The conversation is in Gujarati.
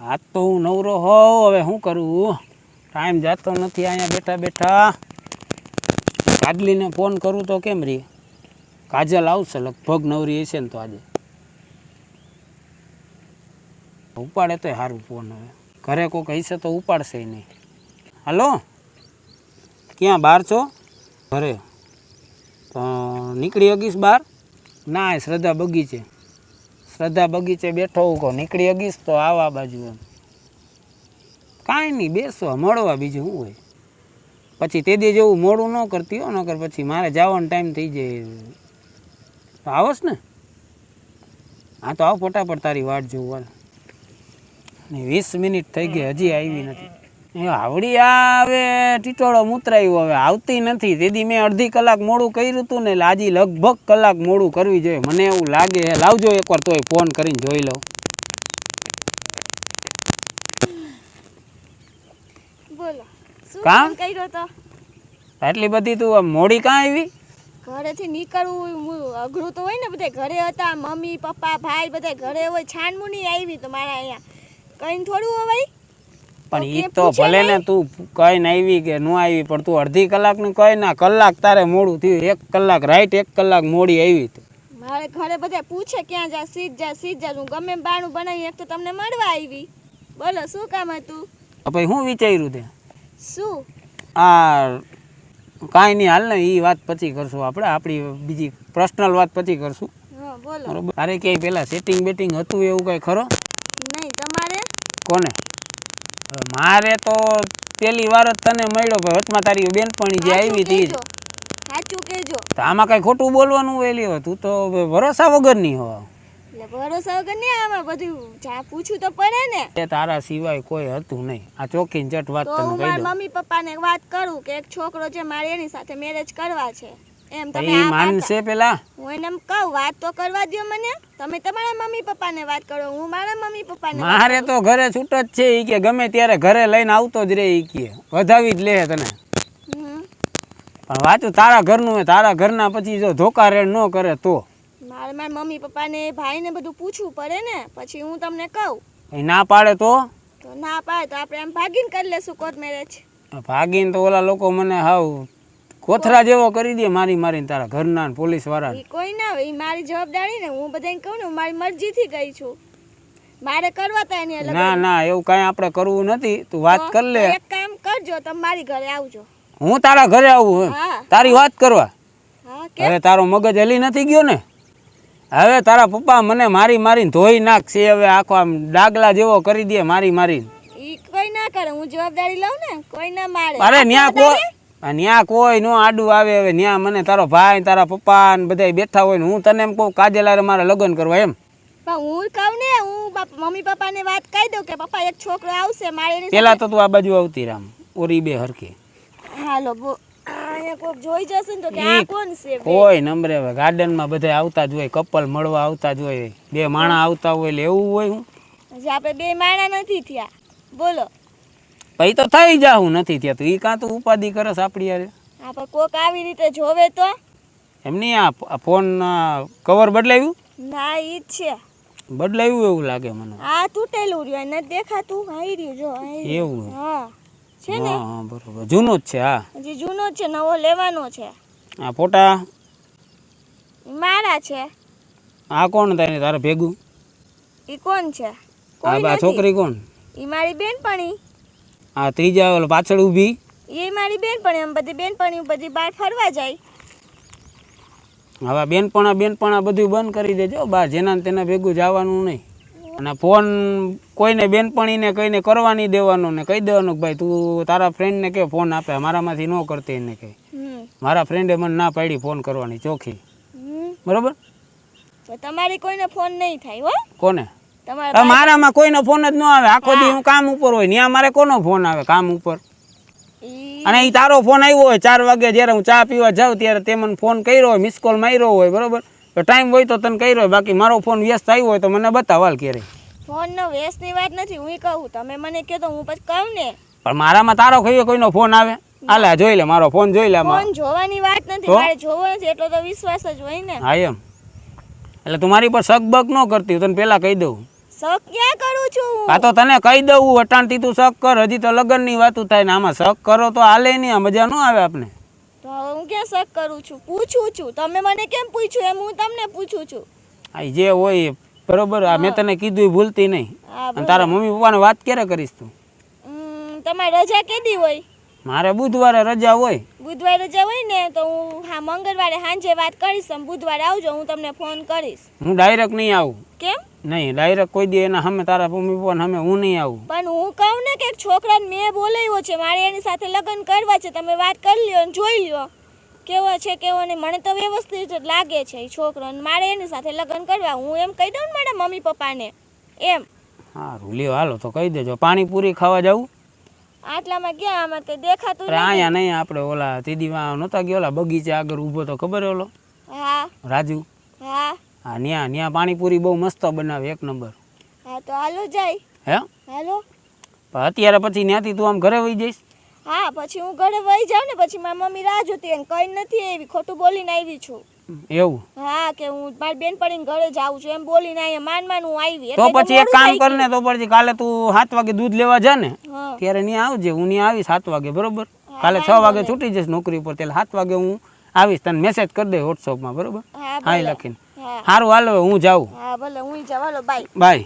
આજ તો હું નવરો હોઉં, હવે શું કરું? ટાઈમ જતો નથી અહીંયા બેઠા બેઠા. કાજલીને ફોન કરું તો કેમ રે? કાજલ આવશે, લગભગ નવરી હશે ને તો આજે. ઉપાડે તોય સારું ફોન હવે. ઘરે કોઈક હશે તો ઉપાડશે નહીં. હલો? ક્યાં, બહાર છો? ઘરે. તો નીકળી અગીશ બહાર? ના શ્રદ્ધા બગીચે શ્રદ્ધા બગીચે બેઠો ઉકો નીકળી અગીશ તો આવા બાજુ એમ. કાંઈ નહીં બેસવા મળવા બીજું શું હોય? પછી તે દે જેવું મોડું ન કરતી હો, નકર પછી મારે જવાનો ટાઈમ થઈ જાય. તો આવસ ને? હા, તો આવ ફટાફટ તારી વાટ જોઉં ને વીસ મિનિટ થઈ ગઈ, હજી આવી નથી. એ આવડી હવે ટીટોળો મૂતરાયું હવે આવતી નથી. તેથી મેં અડધી કલાક મોડું કર્યું હતું ને એટલે આજે લગભગ કલાક મોડું કરવી જોઈએ. મને એવું લાગે. લાવજો એકવાર તોય ફોન કરીને જોઈ લઉં. બોલો કામ? કામ કર્યો તો? આટલી બધી તું આમ મોડી કાં આવી? ઘરેથી નીકળવું અઘરું તો હોય ને બધા ઘરે હતા મમ્મી પપ્પા ભાઈ બધા ઘરે હોય છાનમુની આવી તો મારા અહીંયા. કઈ થોડું હોય? પણ એ તો ભલે ને તું કઈ ને આવી કે ન આવી પણ તું અડધી કલાક ને કઈ ના કલાક તારે મોડું થયું. એક કલાક રાઈટ એક કલાક મોડી આવી તું. મારે ઘરે બધા પૂછે ક્યાં જા સીધ જા સીધ જા હું ગમે બાણું બનાવી એક તો તમને મળવા આવી. બોલો શું કામ હતું? પછી હું વિચાર્યું તે? શું? આ કાંઈ નહીં હાલ ને એ વાત પછી કરશું આપણે આપણી બીજી પર્સનલ વાત પછી કરશું. બરોબર? તારે ક્યાંય પહેલાં સેટિંગ બેટિંગ હતું એવું કાંઈ ખરો? નહીં તમારે? કોને? મારે તો પેલી વાર જ તને મળ્યો ભાઈ વચમાં તારી બેનપણી જે આવી હતી સાચું કેજો. તો આમાં કઈ ખોટું બોલવાનું હોય? તું તો ભરોસા વગરની હો ભરોસા વગર નહીં આમાં બધું જા તો પડે ને. તારા સિવાય કોઈ હતું નહીં. આ ચોખીને જટ વાત તને કહી દઉં. મમ્મી પપ્પાને વાત કરું કે એક છોકરો છે મારે એની સાથે મેરેજ કરવા છે. એમ તમે આ માનશે પેલા? હું એને એમ કહું વાત તો કરવા દો મને. તમે તમારા મમ્મી પપ્પાને વાત કરો હું મારા મમ્મી પપ્પાને મારે તો ઘરે છૂટ જ છે ઈ કે ગમે ત્યારે ઘરે લઈને આવતો જ રહે ઈ કે. વધાવી જ લે તને. પણ વાતું તારા ઘરનું તારા ઘરના પછી જો ધોકા રેડ ન કરે તો. મારે મારા મમ્મી પપ્પાને ભાઈને બધું પૂછવું પડે ને પછી હું તમને કહું. ના પાડે તો? તો ના પાડે તો આપણે એમ ભાગીને કરી લેશું કોર્ટ મેરેજ ભાગીને તો ઓલા લોકો મને હાવ કોથરા જેવો કરી દે મારી મારીને તારા ઘરના પોલીસવાળા કોઈ ના એ મારી જવાબદારી ને હું બધાને કહું ને હું મારી મરજીથી ગઈ છું. મારે કરવા તા એની ના ના એવું કાંઈ આપણે કરવું નથી. તું વાત કર લે. એક કામ કરજો તમે મારી ઘરે આવજો. હું તારા ઘરે આવું તારી વાત કરવા. કે હવે તારો મગજ હલી નથી ગયો ને? હવે તારા પપ્પા મને મારી મારીને ધોઈ નાખશે હવે આખો આમ ડાગલા જેવો કરી દે મારી મારીને. કોઈ ના કરે હું જવાબદારી લઉં ને? કોઈ ના મારે. અરે ન્યા કોઈ ન્યા કોઈ નો આડું આવે હવે ન્યા મને તારો ભાઈ તારા પપ્પા ને બધા બેઠા હોય ને હું તને એમ કહું કાજલારે મારે લગ્ન કરવા એમ. હું કહું ને હું મમ્મી મમ્મી પપ્પાને વાત કહી દઉં કે પપ્પા એક છોકરો આવશે મારે પેલા તો તું આ બાજુ આવતી રામ ઓરી બે હરખી. હાલો બો અહીંયા કોક જોઈ જશે તો કે આ કોણ છે કોઈ નંબરે હવે ગાર્ડનમાં બધા આવતા જ હોય કપલ મળવા આવતા જ હોય બે માણા આવતા હોય એટલે એવું હોય હું. હજી આપણે બે માણા નથી થયા. બોલો. પછી તો થઈ જાઉં નથી ત્યાં તું એ કાં તો ઉપાધિ કરસ આપણી યારે આપણે કોક આવી રીતે જોવે તો? એમની આ આ ફોન કવર બદલાવ્યું ના ઈ જ છે. બદલાવ્યું એવું લાગે મને. આ તૂટેલું રહ્યું નથી દેખાતું? હાઈ રહ્યું જો એવું હા છે ને? હા બરોબર. જૂનો જ છે હા. હજી જૂનો જ છે નવો લેવાનો છે. આ ફોટા? મારા છે. આ કોણ તારે? તારે ભેગું? ઈ કોણ છે? આ નથી. છોકરી કોણ? ઈ મારી બેનપણી. આ ત્રીજા ઓલો પાછળ ઊભી. એ મારી બેનપણી એમ બધી બેનપણી બધી બહાર ફરવા જાય. હવે બેનપણા બેનપણા બધું બંધ કરી દેજો. બા જેના તેના ભેગું જવાનું નહીં. અને ફોન કોઈને બેનપણીને કહીને કરવા નહીં દેવાનો ને કહી દેવાનું કે ભાઈ તું તારા ફ્રેન્ડને કે ફોન આપે? મારામાંથી ન કરતી એને કે. મારા ફ્રેન્ડે મને ના પાડી ફોન કરવાની ચોખ્ખી બરોબર? તમારી કોઈને ફોન નહીં થાય હો. કોને? મારામાં કોઈનો ફોન જ ન આવે. આખો દી હું કામ ઉપર હોય ત્યાં મારે કોનો ફોન આવે કામ ઉપર? અને એ તારો ફોન આવ્યો હોય ચાર વાગે જ્યારે હું ચા પીવા જાઉં ત્યારે તે મને ફોન કર્યો હોય મિસ કોલ માર્યો હોય બરોબર? તો ટાઈમ હોય તો તને કર્યો હોય બાકી મારો ફોન વ્યસ્ત આવ્યો હોય તો મને બતાવાલ ક્યારે ફોનનો વેસ્ટની વાત નથી હું કહું તમે મને કહો તો હું પછી કહું ને. પણ મારામાં તારો કયો કોઈનો ફોન આવે? હાલે જોઈ લે મારો ફોન જોઈ લે ફોન જોવાની વાત નથી મારે જોવો નથી એટલો તો વિશ્વાસ જ હોય ને. હા એમ. એટલે તું મારી પર શક બક ન કરતી તને પહેલાં કહી દઉં. શક ક્યાં કરું છું? આ તો તને કહી દઉં અટાણથી તું શક કર. હજી તો લગ્નની વાતું થાય ને આમાં શક કરો તો હાલે નહીં મજા ન આવે આપને. તો હું ક્યાં શક કરું છું? પૂછું છું. તમે મને કેમ પૂછ્યું એમ હું તમને પૂછું છું. આ જે હોય બરોબર આ મેં તને કીધું ભૂલતી નહીં. અને તારા મમ્મી પપ્પાને વાત ક્યારે કરીશ તું? તમારી રજા કેદી હોય? મારે બુધવારે રજા હોય. બુધવારે રજા હોય ને તો હું હા મંગળવારે સાંજે વાત કરીશ બુધવારે આવજો હું તમને ફોન કરીશ. હું ડાયરેક્ટ નહીં આવું. કેમ? નહીં ડાયરેક્ટ કોઈ દે એના સામે તારા મમ્મી પણ સામે હું નહીં આવું. પણ હું કહું ને કે એક છોકરાને મેં બોલાવ્યો છે મારે એની સાથે લગ્ન કરવા છે તમે વાત કરી લ્યો અને જોઈ લ્યો. કેવો છે કેવો નહીં મને તો વ્યવસ્થિત જ લાગે છે એ છોકરો મારે એની સાથે લગ્ન કરવા હું એમ કહી દઉં ને મારા મમ્મી પપ્પાને એમ. હા લ્યો હાલો તો કહી દેજો પાણીપુરી ખાવા જવું આટલામાં ક્યાં આમાં કંઈ દેખાતું અહીંયા નહીં આપણે ઓલા તીદીમાં નહોતા ગયા ઓલા બગીચે આગળ ઊભો તો ખબર ઓલો? હા. રાજુ? હા. હા ન્યા ન્યા પાણીપુરી બહુ મસ્ત બનાવે એક નંબર. હા તો હાલો જાય. હે? હાલો. અત્યારે પછી ત્યાંથી તું આમ ઘરે વહી જઈશ? હા પછી હું ઘરે વહી જાઉં ને પછી મારી મમ્મી રાહ જોતી એને કઈ નથી એવી ખોટું બોલીને આવી છું. એવું? હા કે હું મારી બેનપણીને ઘરે જાઉં છું એમ બોલીને અહીંયા માન માન હું આવી તો પછી એક કામ કર ને તો પછી કાલે તું સાત વાગે દૂધ લેવા જા ને ત્યારે ત્યાં આવજે હું ન્યા આવીશ સાત વાગે બરોબર? કાલે છ વાગે છૂટી જઈશ નોકરી ઉપર ત્યારે સાત વાગે હું આવીશ તને મેસેજ કરી દે વોટ્સઅપમાં બરોબર? હા લખીને. સારું હાલો હું જાઉં. હા ભલે હું જાઉં. Hello bye. બાય.